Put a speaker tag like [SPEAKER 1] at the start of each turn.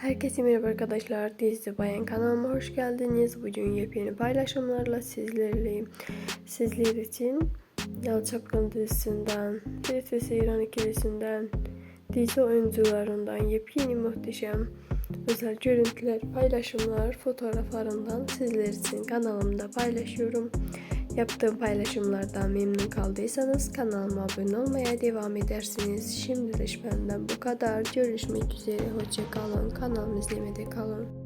[SPEAKER 1] Herkese merhaba arkadaşlar. Dizi Bayan kanalıma hoş geldiniz. Bugün yepyeni paylaşımlarla sizlerleyim. Sizler için Yalı Çapkın dizisinden, ve Seyran ikilisinden, dizi oyuncularından yepyeni muhteşem özel görüntüler, paylaşımlar, fotoğraflarından sizler için kanalımda paylaşıyorum. Yaptığım paylaşımlardan memnun kaldıysanız kanalıma abone olmaya devam edersiniz. Şimdilik benden bu kadar. Görüşmek üzere. Hoşçakalın. Kanalımı izlemede kalın.